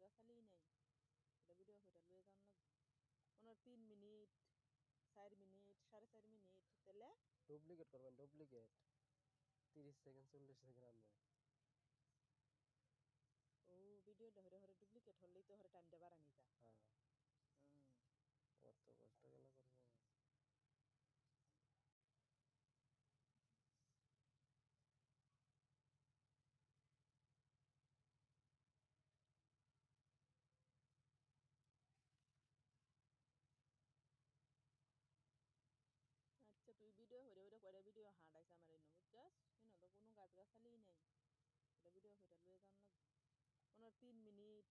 Just শুনো তো কোনো গাছ গাছালিই নাই। এটা ভিডিও করে লয়ে যান লাগবে। ওনার তিন মিনিট চার মিনিট সাড়ে চার মিনিট তাহলে ডুপ্লিকেট করবেন ডুপ্লিকেট তিরিশ সেকেন্ড চল্লিশ সেকেন্ড আনবে। ও ভিডিওটা হরে হরে ডুপ্লিকেট হলেই তো হরে টাইমটা বাড়ানি যা হ্যাঁ। কত কষ্ট গেল করব। জাস্ট শুনো তো কোনো গাছ গাছালিই নেই এটা ভিডিও করে লয়ে যান লাগবে ওনার তিন মিনিট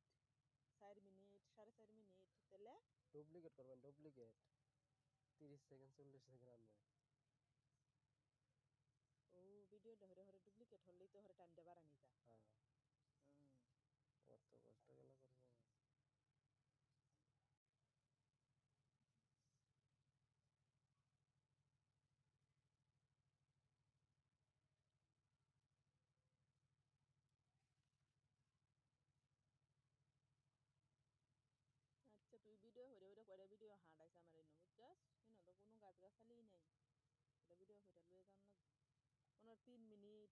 চার মিনিট সাড়ে চার মিনিট তাহলে ডুপ্লিকেট করবেন ডুপ্লিকেট তিরিশ সেকেন্ড চল্লিশ সেকেন্ড আনবে ও ভিডিওটা হরে হরে ডুপ্লিকেট হলেই তো হরে টাইমটা বাড়ানি যা হ্যাঁ হুম অত কষ্ট গেলে করব আচ্ছা তুই ভিডিও হরে হরে কয়টা ভিডিও হাঁটাইছে আমার এই নবুজ জাস্ট শুনো তো কোনো গাছ গাছালিই নাই এটা ভিডিও করে লয়ে যান লাগবে ওনার তিন মিনিট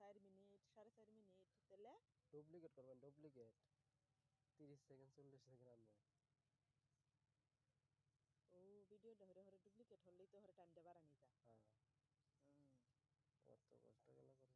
চার মিনিট সাড়ে চার মিনিট তাহলে ডুপ্লিকেট করবেন ডুপ্লিকেট তিরিশ সেকেন্ড চল্লিশ সেকেন্ড আনবে ও ভিডিওটা হরে হরে ডুপ্লিকেট হলেই তো হরে টাইমটা বাড়ানি যা হ্যাঁ হুম অত কষ্ট গেলে করব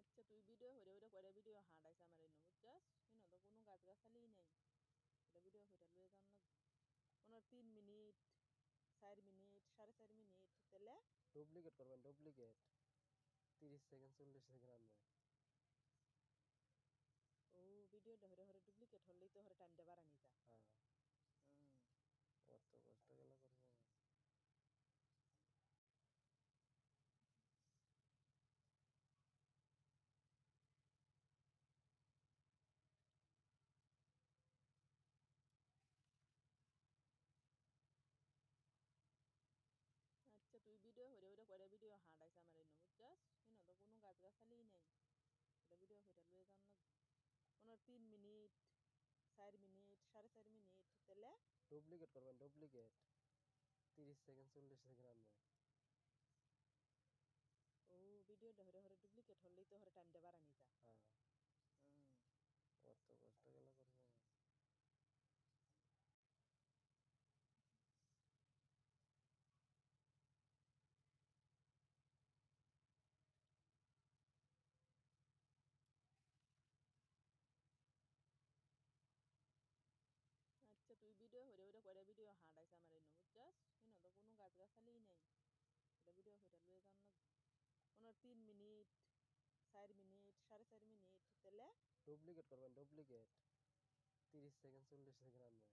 আচ্ছা তুই ভিডিও হরে হরে কয়টা ভিডিও হাঁটাইছে আমার এই নবুজ জাস্ট শুনো তো কোনো গাছ গাছালিই নাই। এটা ভিডিও করে লয়ে যান লাগবে ওনার তিন মিনিট চার মিনিট সাড়ে চার মিনিট তাহলে ডুপ্লিকেট করবেন ডুপ্লিকেট তিরিশ সেকেন্ড চল্লিশ সেকেন্ড আনবে। ও ভিডিওটা হরে হরে ডুপ্লিকেট হলেই তো হরে টাইমটা বাড়ানি যা হ্যাঁ। হুম। কষ্ট গেলে করব আচ্ছা তুই ভিডিও হরে হরে কয়টা ভিডিও হাঁটাইছে আমার এই নবুজ জাস্ট শুনো গাছালিই নাই। এটা ভিডিও করে লয়ে যাওয়ার লাগবে। ওনার তিন মিনিট চার মিনিট সাড়ে চার মিনিট তাহলে ডুপ্লিকেট করবেন ডুপ্লিকেট তিরিশ সেকেন্ড চল্লিশ সেকেন্ড আনবে ও ভিডিওটা হরে হরে ডুপ্লিকেট হলেই তো হরে টাইমটা বাড়ানি যা হ্যাঁ। অত কষ্ট গেলে করব আচ্ছা তুই ভিডিও হরে হরে কয়টা ভিডিও হাঁটাইছে আমার এই নবুজ জাস্ট শুনো গাছ গাছালিই নাই। এটা ভিডিও করে লয়ে যান লাগবে ওনার তিন মিনিট চার মিনিট সাড়ে চার মিনিট তাহলে ডুপ্লিকেট করবেন ডুপ্লিকেট তিরিশ সেকেন্ড চল্লিশ সেকেন্ড আনবে।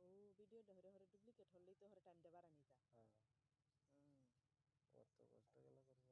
ও ভিডিওটা হরে হরে ডুপ্লিকেট হলেই তো হরে টাইমটা বাড়ানি যা হ্যাঁ। হুম। কষ্ট গেলে করব।